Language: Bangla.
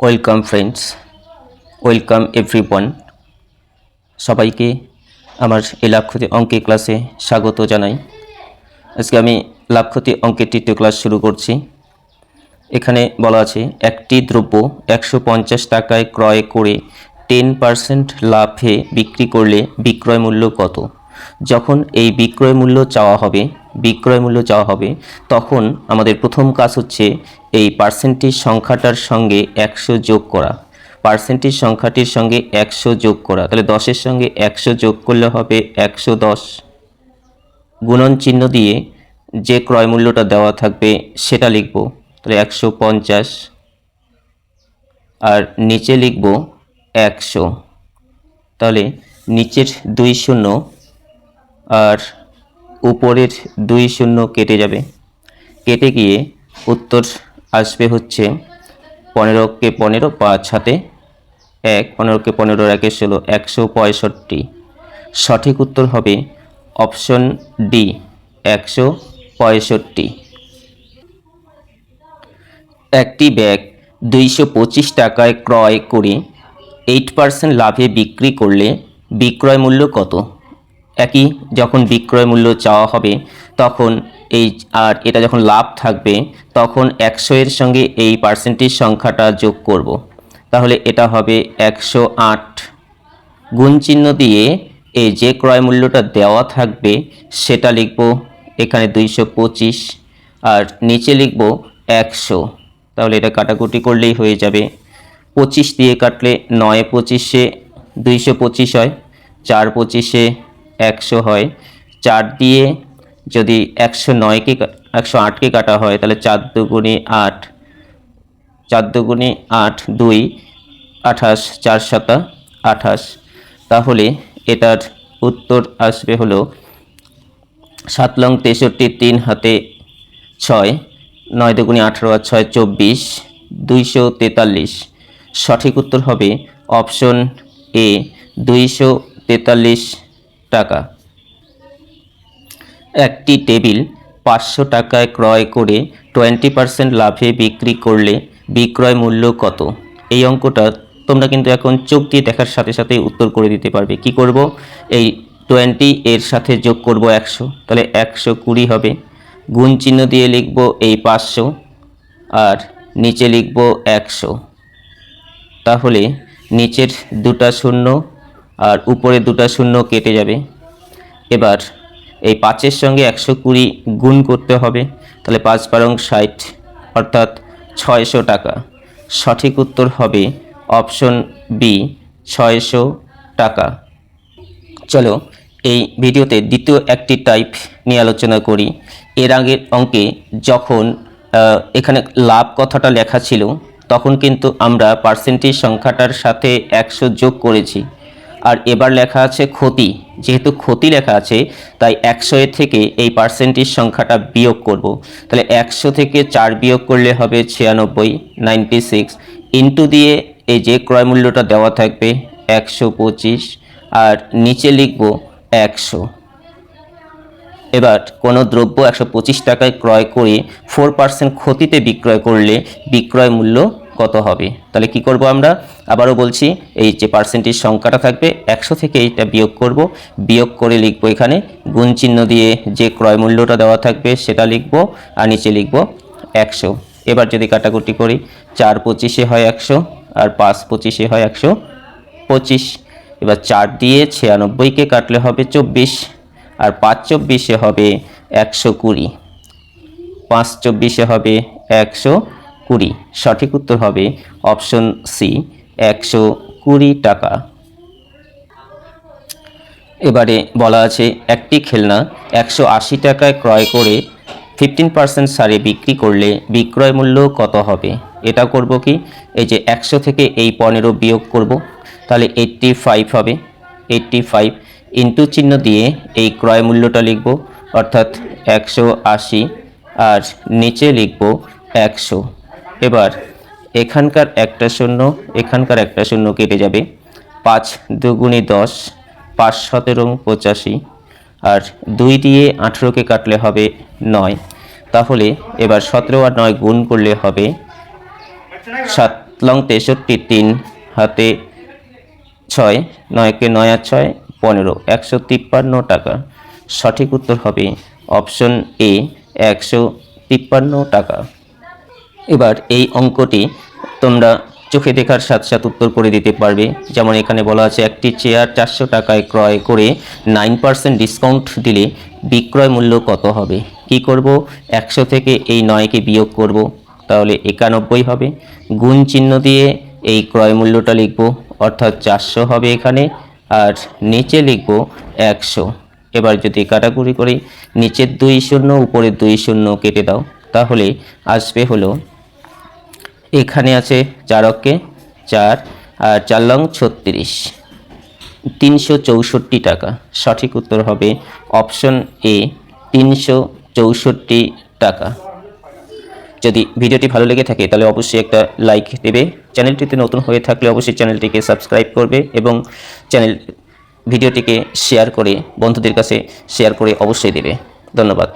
ওয়েলকাম ফ্রেন্ডস ওয়েলকাম এভরিওয়ান সবাইকে আমার এই লাক্ষতি অঙ্কে ক্লাসে স্বাগত জানাই। আজকে আমি লাক্ষতি অঙ্কের তৃতীয় ক্লাস শুরু করছি। এখানে বলা আছে, একটি দ্রব্য একশো পঞ্চাশ টাকায় ক্রয় করে টেন পার্সেন্ট লাভে বিক্রি করলে বিক্রয় মূল্য কত? যখন এই বিক্রয় মূল্য চাওয়া হবে বিক্রয় মূল্য চাওয়া হবে, তখন আমাদের প্রথম কাজ হচ্ছে এই পার্সেন্টেজ সংখ্যাটার সঙ্গে একশো যোগ করা। পার্সেন্টেজ সংখ্যাটির সঙ্গে একশো যোগ করা। তাহলে দশের সঙ্গে একশো যোগ করলে হবে একশো দশ। গুণন চিহ্ন দিয়ে যে ক্রয় মূল্যটা দেওয়া থাকবে সেটা লিখব। তাহলে একশো পঞ্চাশ। আর নিচে লিখব একশো। তাহলে নিচের দুই শূন্য। আর উপরের দুই শূন্য কেটে যাবে। কেটে গিয়ে উত্তর আসবে হচ্ছে পনেরোকে পনেরো, পাঁচ হাতে এক, পনেরোকে পনেরো, একে ষোলো, একশো পঁয়ষট্টি। সঠিক উত্তর হবে অপশন ডি, একশো পঁয়ষট্টি। একটি ব্যাগ দুইশো পঁচিশ টাকায় ক্রয় করে এইট পার্সেন্ট লাভে বিক্রি করলে বিক্রয় মূল্য কত? একই যখন বিক্রয় মূল্য চাওয়া হবে, তখন এই আর এটা যখন লাভ থাকবে, তখন একশো এর সঙ্গে এই পার্সেন্টেজ সংখ্যাটা যোগ করব। তাহলে এটা হবে একশো আট। গুণ চিহ্ন দিয়ে এই যে ক্রয় মূল্যটা দেওয়া থাকবে, সেটা লিখব এখানে দুইশো পঁচিশ আর নিচে লিখব একশো। তাহলে এটা কাটাকুটি করলেই হয়ে যাবে। পঁচিশ দিয়ে কাটলে নয় পঁচিশে দুইশো পঁচিশ হয়, চার পঁচিশে একশো হয়। চার দিয়ে যদি একশো নয়কে একশো আটকে কাটা হয়, তাহলে চার দুগুণে আট। চার দুগুণে আট দুই, আঠাশ, চার সাতা, আঠাশ। তাহলে এটার উত্তর আসবে হলো সাত লং তেষট্টি তিন হাতে ছয়, নয় দুগুণে আঠারো আর ছয় চব্বিশ, দুইশো তেতাল্লিশ। সঠিক উত্তর হবে অপশন এ, দুইশো তেতাল্লিশ টাকা। একটি টেবিল পাঁচশো টাকায় ক্রয় করে টোয়েন্টি পার্সেন্ট লাভে বিক্রি করলে বিক্রয় মূল্য কত? এই অঙ্কটা তোমরা কিন্তু এখন চোখ দিয়ে দেখার সাথে সাথে উত্তর করে দিতে পারবে। কি করব? এই টোয়েন্টি এর সাথে যোগ করব একশো। তাহলে একশো কুড়ি হবে। গুণ চিহ্ন দিয়ে লিখব এই পাঁচশো আর নিচে লিখব একশো। তাহলে নিচের দুটা শূন্য আর উপরে দুটা শূন্য কেটে যাবে। এবার এই পাঁচের সঙ্গে একশো কুড়ি গুণ করতে হবে। তাহলে পাঁচ বারং ষাট, অর্থাৎ ছয়শো টাকা। সঠিক উত্তর হবে অপশন বি, ছয়শো টাকা। চলো এই ভিডিওতে দ্বিতীয় একটি টাইপ নিয়ে আলোচনা করি। এর আগের অঙ্কে যখন এখানে লাভ কথাটা লেখা ছিল, তখন কিন্তু আমরা পার্সেন্টেজ সংখ্যাটার সাথে একশো যোগ করেছি। আর এবার লেখা আছে ক্ষতি। যেহেতু ক্ষতি লেখা আছে, তাই একশো এর থেকে এই পার্সেন্টেজ সংখ্যাটা বিয়োগ করব। তাহলে একশো থেকে চার বিয়োগ করলে হবে ছিয়ানব্বই নাইনটি সিক্স ইন্টু দিয়ে এই যে ক্রয় মূল্যটা দেওয়া থাকবে একশো পঁচিশ, আর নিচে লিখব একশো। এবার কোনো দ্রব্য একশো পঁচিশ টাকায় ক্রয় করে ফোর পার্সেন্ট ক্ষতিতে বিক্রয় করলে বিক্রয় মূল্য কত হবে? তাহলে কি করব আমরা? আবারও বলছি, এই যে পার্সেন্টেজ সংখ্যাটা থাকবে, একশো থেকে এইটা বিয়োগ করব। বিয়োগ করে লিখব এখানে, গুণ চিহ্ন দিয়ে যে ক্রয় মূল্যটা দেওয়া থাকবে, সেটা লিখব আর নিচে লিখব একশো। এবার যদি কাটাকুটি করি, চার পঁচিশে হয় একশো আর পাঁচ পঁচিশে হয় একশো পঁচিশ। এবার চার দিয়ে ছিয়ানব্বইকে কাটলে হবে চব্বিশ আর পাঁচ চব্বিশে হবে একশো কুড়ি। পাঁচ চব্বিশে হবে একশো কুড়ি। সঠিক উত্তর হবে অপশন সি, একশো কুড়ি টাকা। এবারে বলা আছে একটি খেলনা একশো আশি টাকায় ক্রয় করে ফিফটিন পার্সেন্ট সারে বিক্রি করলে বিক্রয় মূল্য কত হবে? এটা করব কি? এই যে একশো থেকে এই পনেরো বিয়োগ করব, তাহলে এইট্টি ফাইভ হবে। এইট্টি ফাইভ ইন্টু চিহ্ন দিয়ে এই ক্রয় মূল্যটা লিখব, অর্থাৎ একশো আশি, আর নিচে লিখব একশো। এবার এখানকার একটা শূন্য, এখানকার একটা শূন্য কেটে যাবে। পাঁচ দুগুণে দশ, পাঁচ সতেরো, পঁচাশি। আর দুই দিয়ে আঠেরোকে কাটলে হবে নয়। তাহলে এবার সতেরো আর নয় গুণ করলে হবে সাত লং তেষট্টি তিন, হাতে ছয়, নয়কে নয় আর ছয়, পনেরো। একশো তিপ্পান্ন টাকা। সঠিক উত্তর হবে অপশন এ, একশো তিপ্পান্ন টাকা। এবার এই অঙ্কটি তোমরা চোখে দেখার সাথে সাথে উত্তর করে দিতে পারবে। যেমন এখানে বলা আছে, একটি চেয়ার চারশো টাকায় ক্রয় করে নাইন পার্সেন্ট ডিসকাউন্ট দিলে বিক্রয় মূল্য কত হবে? কি করব? একশো থেকে এই নয়কে বিয়োগ করব, তাহলে একানব্বই হবে। গুণ চিহ্ন দিয়ে এই ক্রয় মূল্যটা লিখব, অর্থাৎ চারশো হবে এখানে, আর নিচে লিখব একশো। এবার যদি কাটাকুটি করি নিচের দুই শূন্য উপরের দুই শূন্য কেটে দাও, তাহলে আসবে হলো এখানে আছে চার অঙ্কে চার আর চার লং ছত্রিশ। তিনশো চৌষট্টি টাকা। সঠিক উত্তর হবে অপশন এ, তিনশো চৌষট্টি টাকা। যদি ভিডিওটি ভালো লেগে থাকে, তাহলে অবশ্যই একটা লাইক দেবে। চ্যানেলটিতে নতুন হয়ে থাকলে অবশ্যই চ্যানেলটিকে সাবস্ক্রাইব করবে এবং চ্যানেল, ভিডিওটিকে শেয়ার করে বন্ধুদের কাছে শেয়ার করে অবশ্যই দেবে। ধন্যবাদ।